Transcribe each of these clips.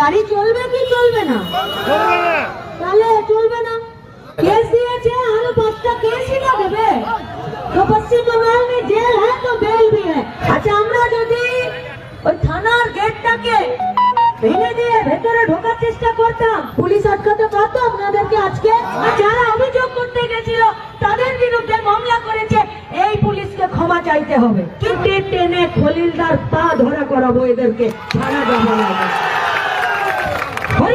গাড়ি চলবে কি চলবে না? তাহলে চলবে না। কেস দিয়েছে, আরও পাঁচটা কেসই না দেবে। তো পশ্চিম বাংলার মে জেল হ্যাঁ তো বেল ভি হ্যাঁ আচ্ছা আমরা যদি ওই থানার গেটটাকে ভেঙে দিয়ে ভেতরে ঢোকার চেষ্টা করতাম, পুলিশ আটকাতে পারতো আপনাদেরকে আজকে? আর যারা অভিযোগ করতে গেছিল, তাদের বিরুদ্ধে মামলা করেছে, এই পুলিশকে ক্ষমা চাইতে হবে। টেনে খলিলদার পা ধরা করাবো এদেরকে। থানা জমা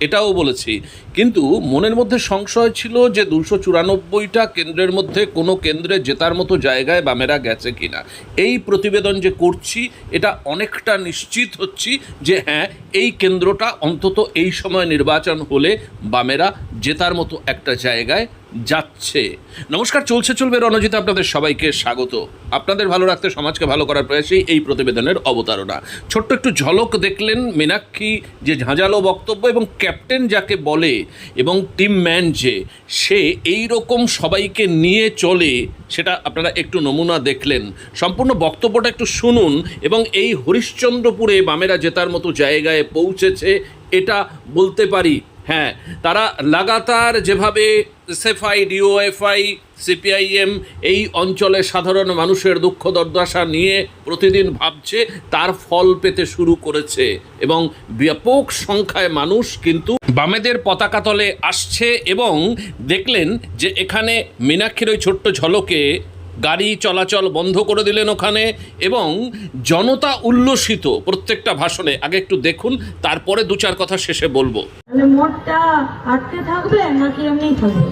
এটাও বলেছি। কিন্তু মনের মধ্যে সংশয় ছিল যে দুশো চুরানব্বইটা কেন্দ্রের মধ্যে কোনো কেন্দ্রে জেতার মতো জায়গায় বামেরা গেছে কিনা। এই প্রতিবেদন যে করছি, এটা অনেকটা নিশ্চিত হচ্ছি যে হ্যাঁ এই কেন্দ্রটা অন্তত এই সময় নির্বাচন হলে বামেরা জেতার মতো একটা জায়গায় যাচ্ছে। নমস্কার, চলছে, চলবে রণজিৎ আপনাদের সবাইকে স্বাগত। আপনাদের ভালো রাখতে, সমাজকে ভালো করার প্রয়াসেই এই প্রতিবেদনের অবতারণা। ছোট্ট একটু ঝলক দেখলেন মীনাক্ষী, যে ঝাঁঝালো বক্তব্য এবং ক্যাপ্টেন যাকে বলে এবং টিম ম্যান যে, সে এই রকম সবাইকে নিয়ে চলে, সেটা আপনারা একটু নমুনা দেখলেন। সম্পূর্ণ বক্তব্যটা একটু শুনুন এবং এই হরিশ্চন্দ্রপুরে বামেরা জেতার মতো জায়গায় পৌঁছেছে, এটা বলতে পারি। হ্যাঁ তারা লাগাতার যেভাবে এসএফআই ডিওএফআই, সিপিআইএম এই অঞ্চলে সাধারণ মানুষের দুঃখ দুর্দশা নিয়ে প্রতিদিন ভাবছে, তার ফল পেতে শুরু করেছে এবং ব্যাপক সংখ্যায় মানুষ কিন্তু বামেদের পতাকা তলে আসছে এবং দেখলেন যে এখানে মীনাক্ষীর ওই ছোট্ট ঝলকে গাড়ি চলাচল বন্ধ করে দিলেন ওখানে এবং জনতা উল্লসিত প্রত্যেকটা ভাষণে। আগে একটু দেখুন তারপরে দু চার কথা শেষে বলব। মোটটা আটকে থাকবে নাকি এমনি থাকবে?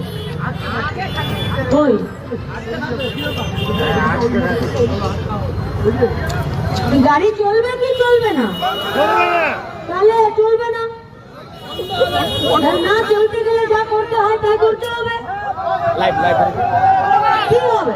ওই। গাড়ি চলবে কি চলবে না? তাহলে চলবে না। না চলতে গেলে যা করতে হয় তাই করতে হবে। কি হবে?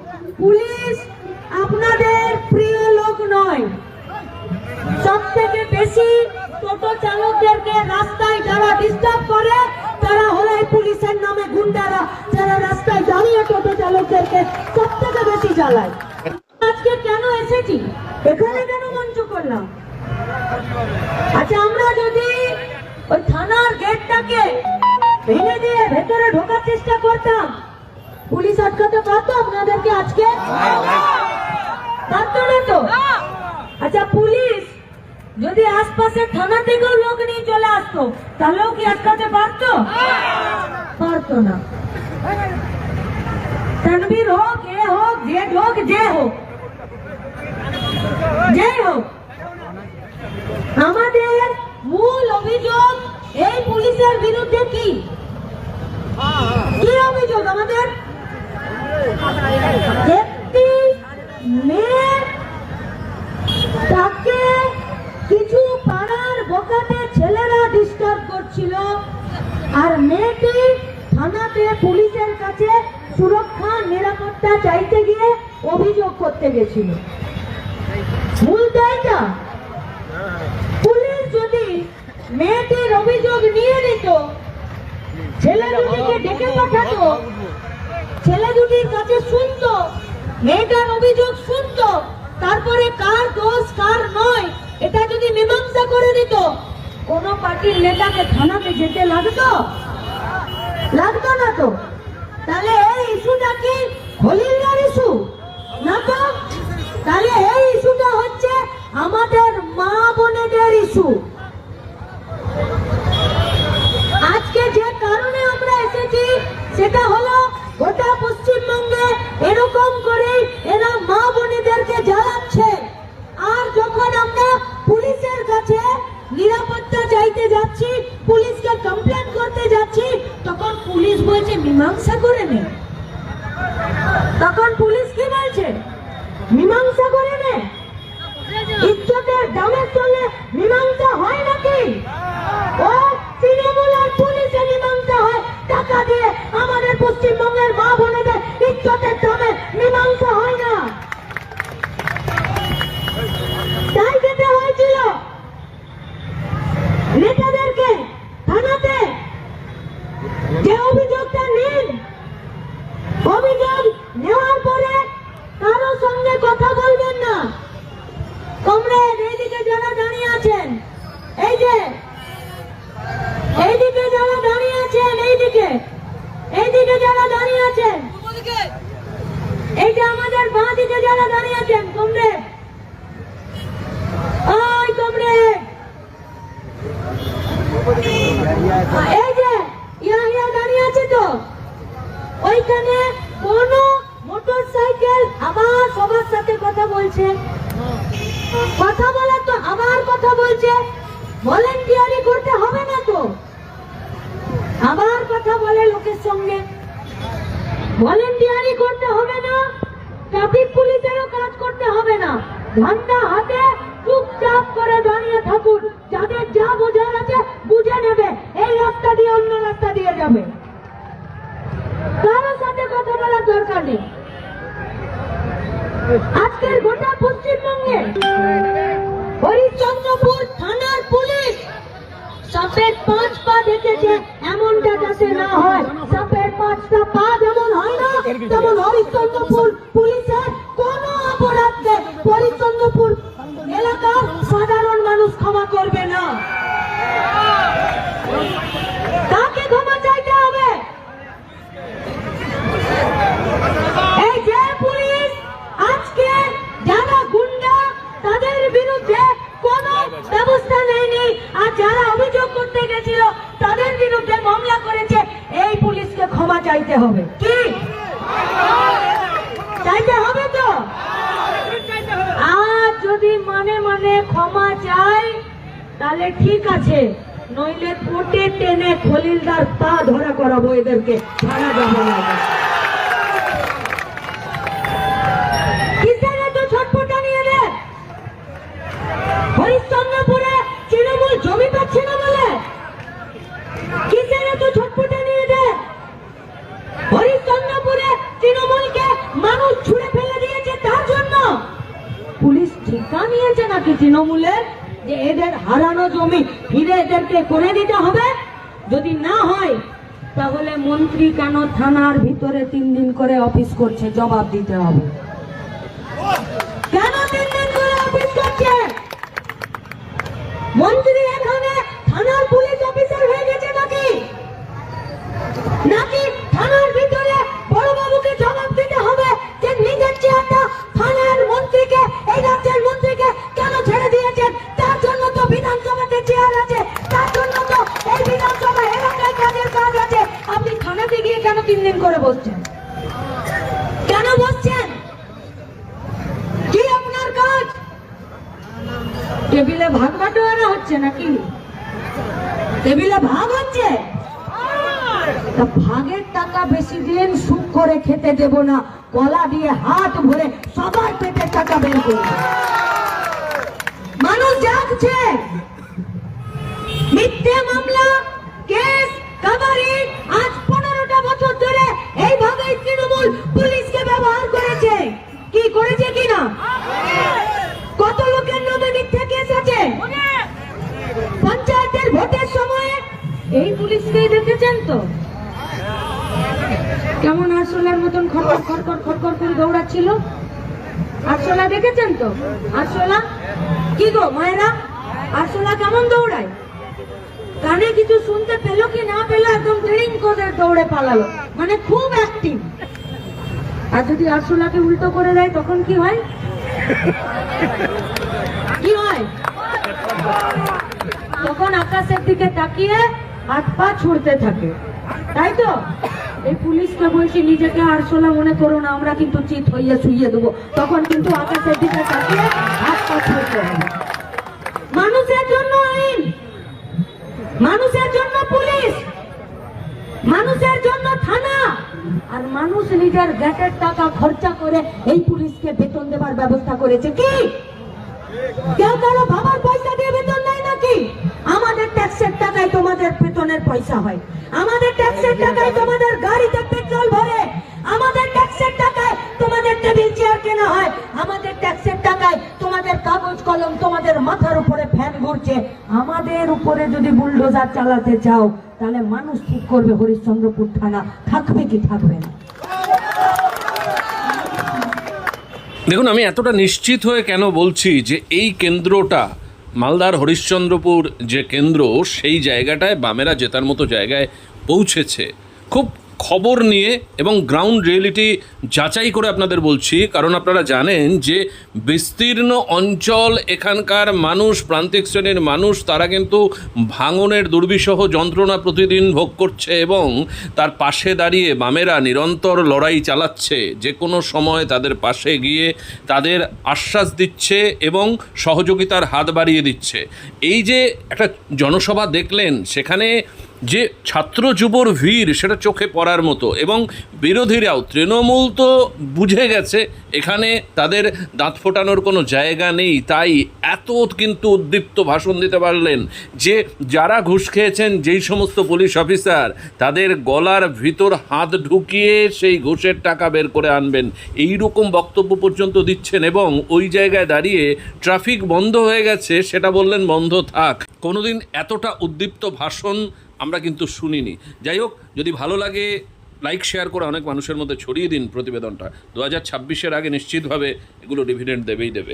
পুলিশ আপনাদের প্রিয় লোক নয়। সব থেকে বেশি টোটো চালকদেরকে রাস্তায় যারা ডিস্টার্ব করে, তারা হলো পুলিশের নামে গুন্ডারা, যারা রাস্তায় দাঁড়িয়ে টোটো চালকদেরকে সব থেকে বেশি চালায় আজকে কেন এসেছি? এখানে কেন মঞ্চ করলাম? আচ্ছা আমরা যদি ওই থানার গেটটাকে ভেঙে দিয়ে ভেতরে ঢোকার চেষ্টা করতাম পুলিশ আটকাতে পারতো? আপনাদেরকে আজকে পারতো না তো আচ্ছা পুলিশ যদি আশপাশের থানা থেকেও লোক নিয়ে চলে আসতো, তাহলেও কি আটকাতে পারতো? পারতো না। তনবীর হোক, এ হোক যে হোক যে হোক যে হোক, আমাদের মূল অভিযোগ এই পুলিশের বিরুদ্ধে কি? কি অভিযোগ আমাদের? একটি মেয়ে, তাকে কিছু পাড়ার বোকাতে ছেলেরা ডিস্টার্ব করছিল। আর মেয়েটি থানাতে পুলিশের কাছে সুরক্ষা, নিরাপত্তা চাইতে গিয়ে অভিযোগ করতে গেছিল। মূল তো এটা। পুলিশ যদি মেয়েটির অভিযোগ নিয়ে নিত, ছেলে ডেকে পাঠাতো ছেলে দুটির কাছে শুনতো, মেয়েটার অভিযোগ শুনতো, তারপরে কার দোষ, কার নয়, এটা যদি মীমাংসা করে দিত, কোন পার্টির নেতাকে থানাতে যেতে লাগতো? লাগতো না তো। তাহলে এই ইস্যুটা কি হলিল্লার ইস্যু? না তো? তাহলে এই ইস্যুটা হচ্ছে আমাদের মা বোনেদের ইস্যু। পুলিশ কি বলছে? মীমাংসা করে নে। ইজ্জতের দামের সঙ্গে মীমাংসা হয় নাকি? ও তৃণমূল আর পুলিশে মীমাংসা হয়, টাকা দিয়ে আমাদের পশ্চিমবঙ্গের মা বোনেদের ইজ্জতের দামে মীমাংসা হয় না তাই যেতে হয়েছিল নেতাদেরকে থানাতে যে অভিযোগটা নিন অভিযোগ নেওয়ার পরে কারও সঙ্গে কথা বলবেন না কমরেড এইদিকে যারা দাঁড়িয়ে আছেন এই যে এইদিকে যারা দাঁড়িয়ে আছেন এইদিকে এইদিকে যারা দাঁড়িয়ে আছেন এই যে আমাদের বাঁ দিকে যারা দাঁড়িয়ে আছেন কমরেড ওই কমরেড এই যে ইয়া ইয়া দাঁড়িয়ে আছে তো ওইখানে কোন মোটর সাইকেল আবার সবার সাথে কথা বলছে কথা বলার তো আবার কথা বলছে ভলেন্টিয়ারি করতে হবে না তো আবার কথা বলে লোকের সঙ্গে ভলেন্টিয়ারি করতে হবে না ট্রাফিক পুলিশেরও কাজ করতে হবে ঝান্ডা হাতে চুপচাপ করে দাঁড়িয়ে থাকুন। যাদের যা বোঝার আছে বুঝে নেবে। এই রাস্তা দিয়ে অন্য রাস্তা দিয়ে যাবে। কারোর সাথে কথা বলার দরকার নেই। আজকের গোটা পশ্চিমবঙ্গে হরিচন্দ্রপুর থানার পুলিশ সাপের পাঁচ পা দেখেছে, এমনটা যাতে না হয়। সাপের পাঁচটা পা যেমন হয় না, তেমন হরিচন্দ্রপুর পুলিশের অপরাধকে হরিচন্দ্রপুর এলাকার সাধারণ মানুষ ক্ষমা করবে না। ক্ষমা চাই, তাহলে ঠিক আছে। নইলে কোটে টেনে খলিলদার পা ধরা করাবো এদেরকে। ছাড়া যাব হরিশ্চন্দ্রপুরে তৃণমূল জমি পাচ্ছে না বলে কিসের এত ছটফটা নিয়ে রে হরিশ্চন্দ্রপুরে তৃণমূলকে মানুষ ছুঁড়ে ফেলে দিয়েছে তার জন্য পুলিশ ঠিকা নিয়েছে নাকি তৃণমূলের যে এদের হারানো জমি ফিরে এদেরকে করে দিতে হবে। যদি না হয়, তাহলে মন্ত্রী কেন থানার ভিতরে তিন দিন করে অফিস করছে? জবাব দিতে হবে। তিন দিন করে বসছেন? কেন বসছেন? কি আপনার কাজ? টেবিলে ভাগ বাটোয়ারা হচ্ছে নাকি? টেবিলে ভাগ হচ্ছে? ভাগের টাকা বেশি দিন সুখ করে খেতে দেব না। কলা দিয়ে হাত ভরে সবার পেটের টাকা বের করব। মানুষ জাগছে। পুলিশকেই দেখেছেন তো? কেমন আরশোলার মতন খটখট খটখট খটখট করে দৌড়াচ্ছিল? আরশোলা দেখেছেন তো? আরশোলা? কি গো, মায়েরা? আরশোলা কেমন দৌড়ায়? কানে কিছু শুনতে পেল কি না পেল একদম ট্রেনিং করে দৌড়ে পালালো। মানে খুব অ্যাক্টিভ আর যদি আরশোলাকে উল্টো করে দেয়, তখন কি হয়? কি হয়? তখন আকাশের দিকে তাকিয়ে হাত পা ছুড়তে থাকে। তাই তো? এই পুলিশকে বলছি, নিজেকে আরশোলা মনে করো না, আমরা কিন্তু চিত হইয়ে শুইয়ে দেবো। তখন কিন্তু আকাশের দিকে তাকিয়ে হাত পা ছুঁতে হবে। মানুষের জন্য আইন। মানুষের জন্য পুলিশ। মানুষের জন্য থানা। আর মানুষ নিজের গ্যাসের টাকা খরচা করে এই পুলিশকে বেতন দেবার ব্যবস্থা করেছে কি? কেউ কারও বাবার পয়সা দিয়ে বেতন দেয় নাকি? আমাদের ট্যাক্সের টাকায় তোমাদের বেতনের পয়সা হয়। আমাদের ট্যাক্সের টাকায় তোমাদের গাড়িতে পেট্রোল ভরে। আমাদের ট্যাক্সের টাকায় তোমাদের টেবিল চেয়ার কেনা হয়। আমাদের ট্যাক্সের টাকায় তোমাদের কাগজ কলম তোমাদের মাথার উপরে ফ্যান ঘুরছে। আমাদের উপরে যদি বুলডোজার চালাতে চাও, তাহলে মানুষ ঠিক করবে হরিশ্চন্দ্রপুর থানা। থাকবে কি থাকবে না? দেখুন, আমি এতটা নিশ্চিত হয়ে কেন বলছি যে এই কেন্দ্রটা মালদার হরিশ্চন্দ্রপুর যে কেন্দ্র সেই জায়গাটায় বামেরা জেতার মতো জায়গায় পৌঁছেছে। খুব খবর নিয়ে এবং গ্রাউন্ড রিয়েলিটি যাচাই করে আপনাদের বলছি, কারণ আপনারা জানেন যে বিস্তীর্ণ অঞ্চল, এখানকার মানুষ, প্রান্তিক শ্রেণির মানুষ, তারা কিন্তু ভাঙনের দুর্বিষহ যন্ত্রণা প্রতিদিন ভোগ করছে এবং তার পাশে দাঁড়িয়ে বামেরা নিরন্তর লড়াই চালাচ্ছে। যে কোনো সময় তাদের পাশে গিয়ে তাদের আশ্বাস দিচ্ছে এবং সহযোগিতার হাত বাড়িয়ে দিচ্ছে। এই যে একটা জনসভা দেখলেন, সেখানে যে ছাত্র যুবর ভিড় সেটা চোখে পড়ার মতো এবং বিরোধীরাও, তৃণমূল তো বুঝে গেছে, এখানে তাদের দাঁত ফোটানোর কোনো জায়গা নেই, তাই এত কিন্তু উদ্দীপ্ত ভাষণ দিতে পারলেন যে যারা ঘুষ খেয়েছেন, যেই সমস্ত পুলিশ অফিসার, তাদের গলার ভিতর হাত ঢুকিয়ে সেই ঘুষের টাকা বের করে আনবেন। এই রকম বক্তব্য পর্যন্ত দিচ্ছেন এবং ওই জায়গায় দাঁড়িয়ে ট্রাফিক বন্ধ হয়ে গেছে, সেটা বললেন বন্ধ থাক। কোনোদিন এতটা উদ্দীপ্ত ভাষণ আমরা কিন্তু শুনিনি। যাই হোক, যদি ভালো লাগে লাইক শেয়ার করে অনেক মানুষের মধ্যে ছড়িয়ে দিন প্রতিবেদনটা। দু হাজার ছাব্বিশের আগে নিশ্চিতভাবে এগুলো ডিভিডেন্ট দেবেই দেবে।